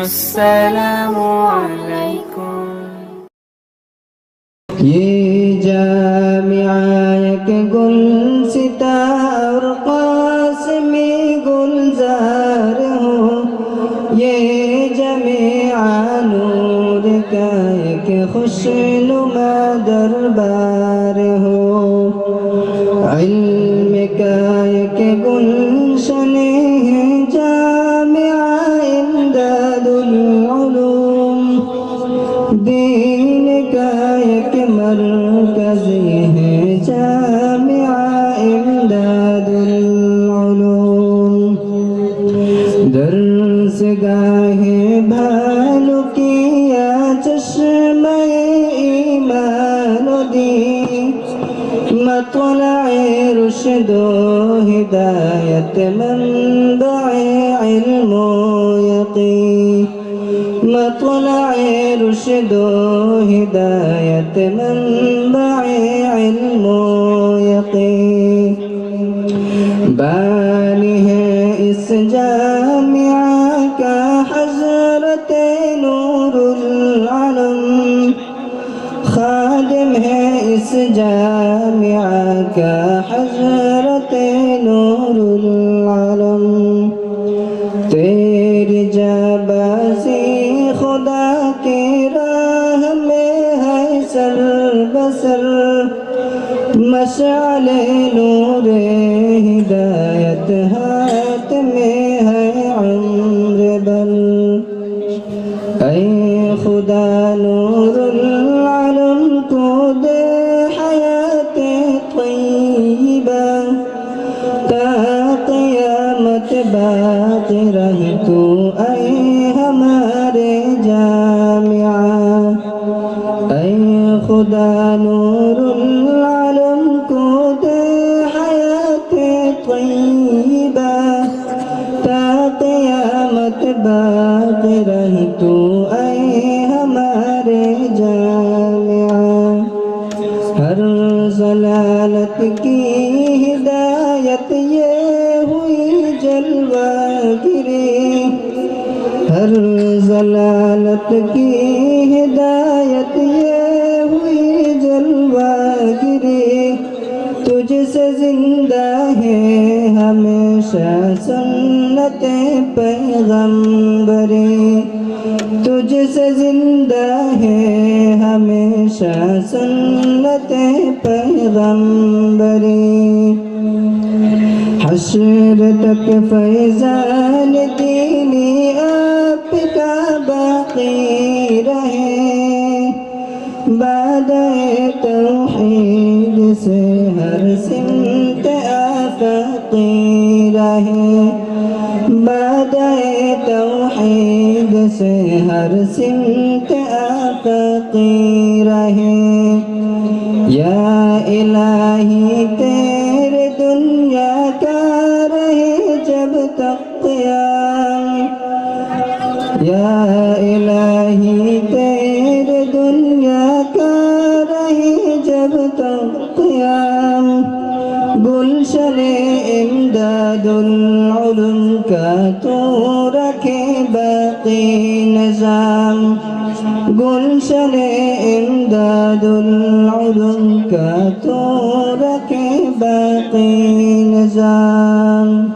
আসসালামু আলাইকুম ये जामिया के गुल सिता और कासमी गुलजार हो ये जमिया नूर का एक खुशनुमा दरबार हो अल्लाह در سے گاہے بالو کیا چشم ایمان دی مطلع رشد و ہدایت منبع علم و یقین۔ مطلع رشد و ہدایت منبع علم و یقین۔ بانی ہے اس جان جامعك حزرتي نور العلم. خادم هيس جامعك حزرتي نور العلم. تیری جباسی خدا کی راہ هيس البسر مشعل نور هدايتها حياة طيبة تا قیامت باقی رہ تو اے ہمارے جامعہ اے خدا نور العالم کو دے حیات طیبہ تا قیامت باقی رہ تو हर जलालत की हिदायत ये हुई जलवा गिरी। हर जलालत की हिदायत ये हुई जलवा गिरी। तुझसे ज़िंदा है हमेशा सुन्नत पैगंबरे। तुझसे ज़िंदा है हमेशा تے پیغمبری۔ حشر تک فیضان دینی آپ کا باقی رہے۔ بعد توحید سے ہر سمت آفاقی رہے۔ بعد توحید سے ہر سمت آفاقی رہے۔ یا الہی تیرے دنیا کا رہے جب تک قیام یا الہی تیرے دنیا کا رہے جب تک قیام گلشن امداد العلم का तो रखे बाकी निज़ाम गुलशन इमदादुल उलूम का तो रखे बाकी निज़ाम